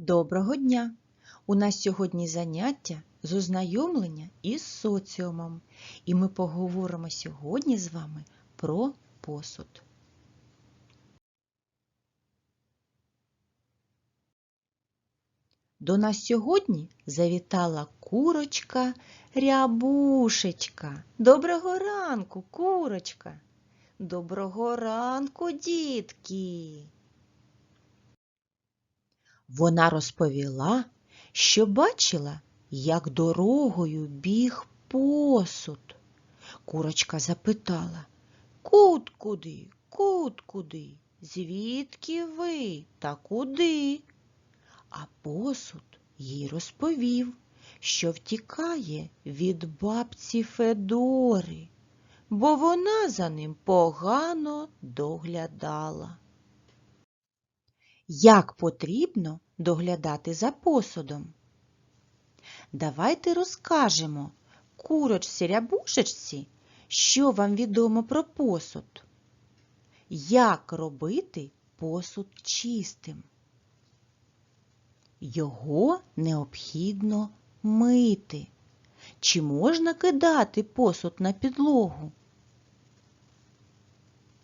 Доброго дня! У нас сьогодні заняття з ознайомлення із соціумом, і ми поговоримо сьогодні з вами про посуд. До нас сьогодні завітала курочка Рябушечка. Доброго ранку, курочка! Доброго ранку, дітки! Вона розповіла, що бачила, як дорогою біг посуд. Курочка запитала Кут куди, кут куди? Звідки ви та куди? А посуд їй розповів, що втікає від бабці Федори, бо вона за ним погано доглядала. Як потрібно доглядати за посудом? Давайте розкажемо курочці рябушечці, що вам відомо про посуд. Як робити посуд чистим? Його необхідно мити. Чи можна кидати посуд на підлогу?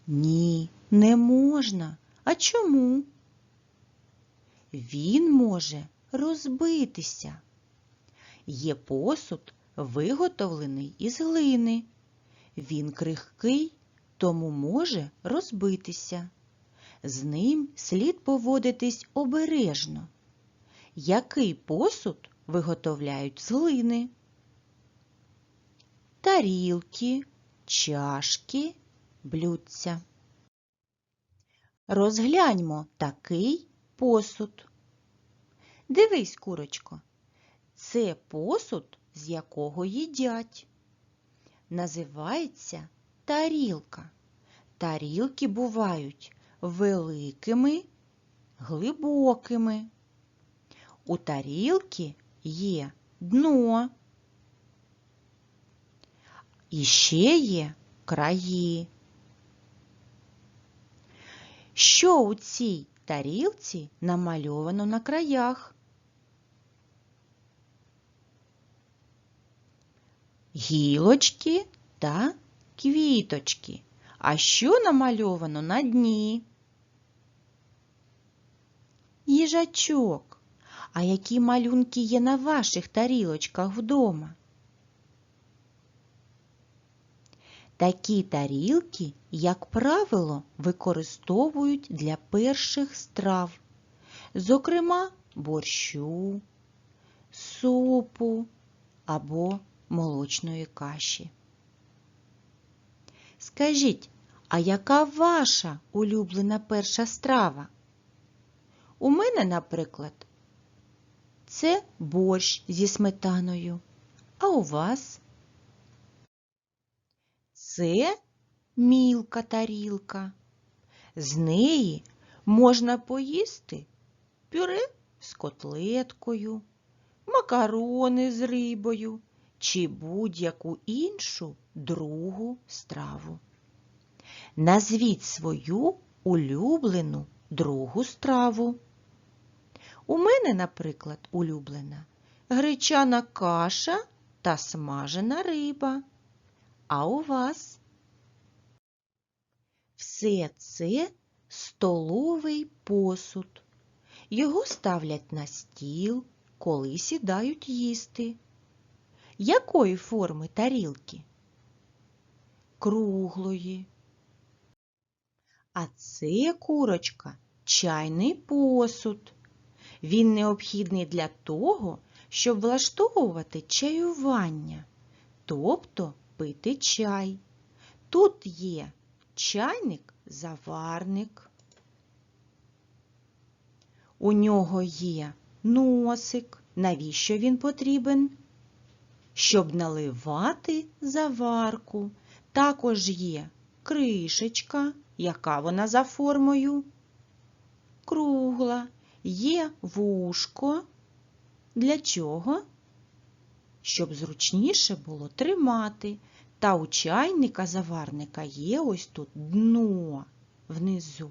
Ні, не можна. А чому? Він може розбитися. Є посуд, виготовлений із глини. Він крихкий, тому може розбитися. З ним слід поводитись обережно. Який посуд виготовляють з глини? Тарілки, чашки, блюдця. Розгляньмо такий посуд. Дивись, курочко, це посуд, з якого їдять. Називається тарілка. Тарілки бувають великими, глибокими. У тарілки є дно. І ще є краї. Що у цій тарілці намальовано на краях? Гілочки та квіточки. А що намальовано на дні? Їжачок. А які малюнки є на ваших тарілочках вдома? Такі тарілки, як правило, використовують для перших страв, зокрема борщу, супу або молочної каші. Скажіть, а яка ваша улюблена перша страва? У мене, наприклад, це борщ зі сметаною. А у вас? Це мілка тарілка. З неї можна поїсти пюре з котлеткою, макарони з рибою чи будь-яку іншу другу страву. Назвіть свою улюблену другу страву. У мене, наприклад, улюблена гречана каша та смажена риба. А у вас? Все це столовий посуд. Його ставлять на стіл, коли сідають їсти. Якої форми тарілки? Круглої. А це курочка чайний посуд. Він необхідний для того, щоб влаштовувати чаювання, тобто пити чай. Тут є чайник, заварник. У нього є носик. Навіщо він потрібен? Щоб наливати заварку. Також є кришечка, яка вона за формою. Кругла, є вушко. Для чого? Щоб зручніше було тримати. Та у чайника заварника є ось тут дно внизу.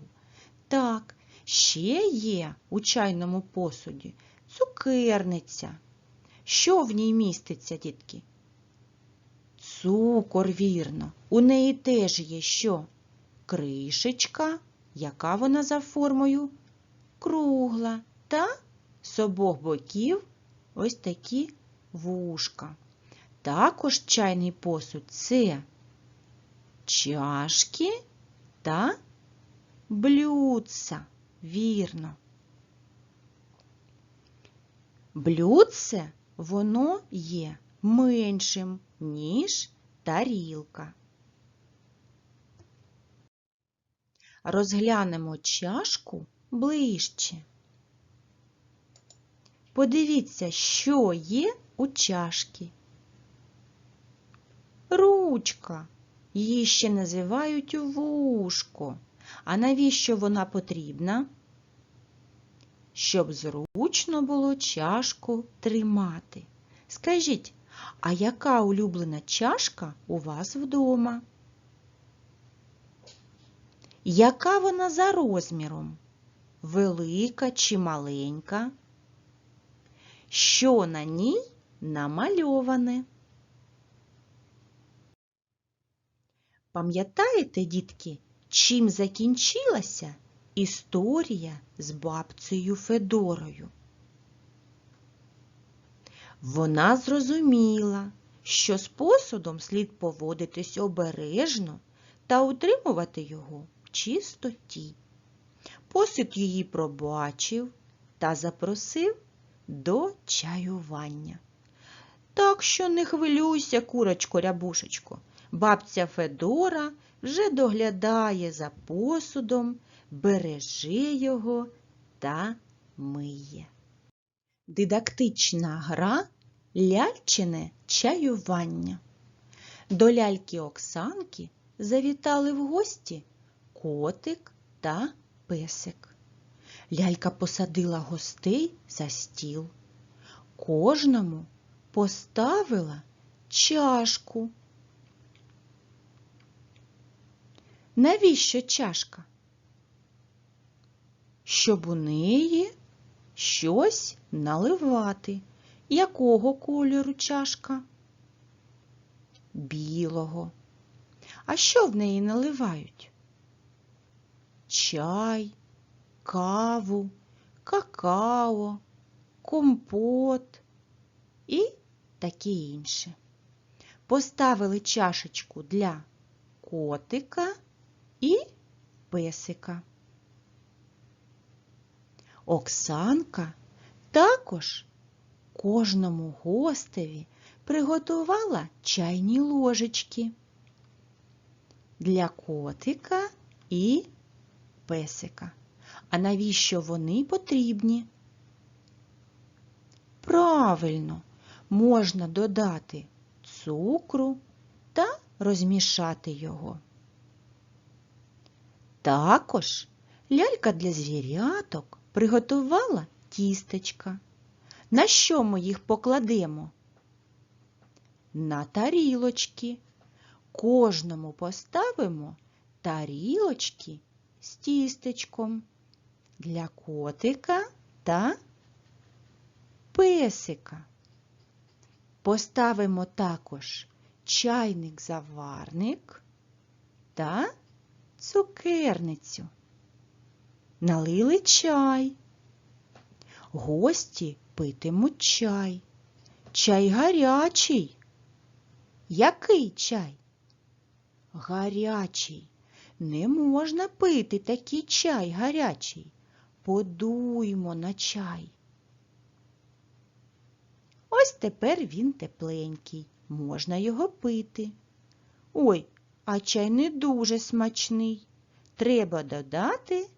Так, Ще є у чайному посуді цукерниця. Що в ній міститься, дітки? Цукор, вірно. У неї теж є що? Кришечка, яка вона за формою? Кругла та з обох боків ось такі вушка. Також чайний посуд це чашки та блюдца. Вірно. Блюдце воно є меншим, ніж тарілка. Розглянемо чашку ближче. Подивіться, що є у чашки. Ручка. Її ще називають вушко. А навіщо вона потрібна? Щоб зручно було чашку тримати. Скажіть, а яка улюблена чашка у вас вдома? Яка вона за розміром? Велика чи маленька? Що на ній намальоване? Пам'ятаєте, дітки, чим закінчилася історія з бабцею Федорою? Вона зрозуміла, що з посудом слід поводитись обережно та утримувати його в чистоті. Посуд її пробачив та запросив до чаювання. Так що не хвилюйся, курочко рябушечко, бабця Федора вже доглядає за посудом, береже його та миє. Дидактична гра ляльчине чаювання. До ляльки Оксанки завітали в гості котик та песик. Лялька посадила гостей за стіл. Кожному поставила чашку. Навіщо чашка? Щоб у неї щось наливати. Якого кольору чашка? Білого. А що в неї наливають? Чай, каву, какао, компот і таке інше. Поставили чашечку для котика і песика. Оксанка також кожному гостеві приготувала чайні ложечки для котика і песика. А навіщо вони потрібні? Правильно, можна додати цукру та розмішати його. Також лялька для звіряток приготувала тістечка. На що ми їх покладемо? На тарілочки. Кожному поставимо тарілочки з тістечком для котика та песика. Поставимо також чайник-заварник та цукерницю. Налили чай. Гості питимуть чай. Чай гарячий. Який чай? Гарячий. Не можна пити такий чай гарячий. Подуймо на чай. Ось тепер він тепленький, можна його пити. Ой, а чай не дуже смачний. Треба додати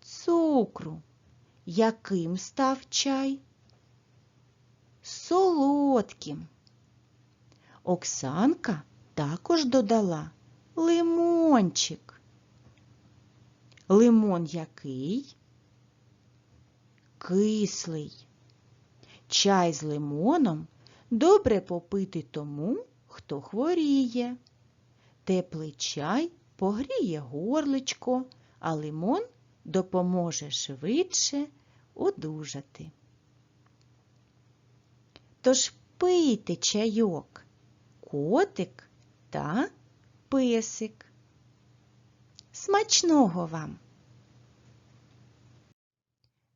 цукру. Яким став чай? Солодким. Оксанка також додала лимончик. Лимон який? Кислий. Чай з лимоном добре попити тому, хто хворіє. Теплий чай погріє горличко, а лимон допоможе швидше одужати. Тож пийте чайок, котик та песик. Смачного вам!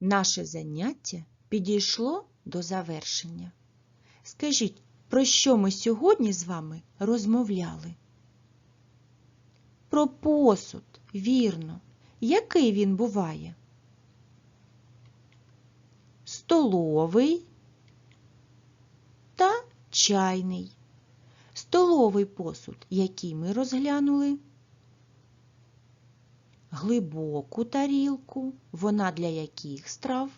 Наше заняття підійшло до завершення. Скажіть, про що ми сьогодні з вами розмовляли? Про посуд, вірно. Який він буває? Столовий та чайний. Столовий посуд, який ми розглянули. Глибоку тарілку, вона для яких страв?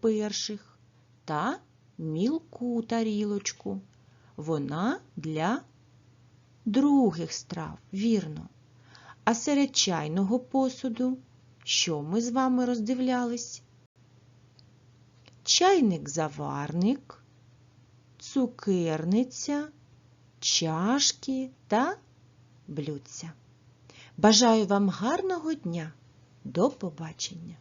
Перших та мілку тарілочку. Вона для других страв, вірно. А серед чайного посуду, що ми з вами роздивлялись? Чайник-заварник, цукерниця, чашки та блюдця. Бажаю вам гарного дня. До побачення!